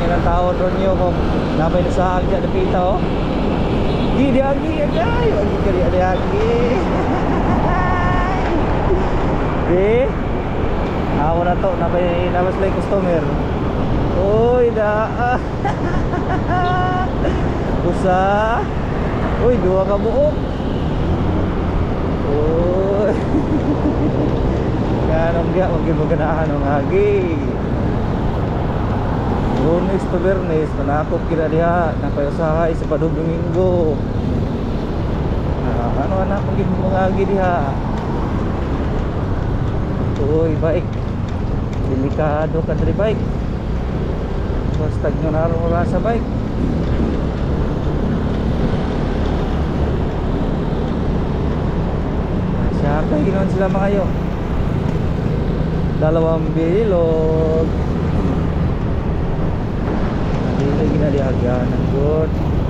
nilang tao doon nyo kung napay na sa agya na pita oh. Di di agi agay, agi kari agi agi. Di. Ako na to, napay namas lang customer. Uy, da. Usa. Uy, dua ka buok. Uy. Kanong dia maging maganahan ng agi. Lunes to Bernes, manakop kita diha, napayusahay sa padung Domingo. Ah, ano anak maging mga agi diha. Uy, bike. Delikado ka diri bike. Basta nyo naroon wala sa bike. Kay ginoon sila mga yo. Dalawang bilog. Dili ginadihagyan ng good.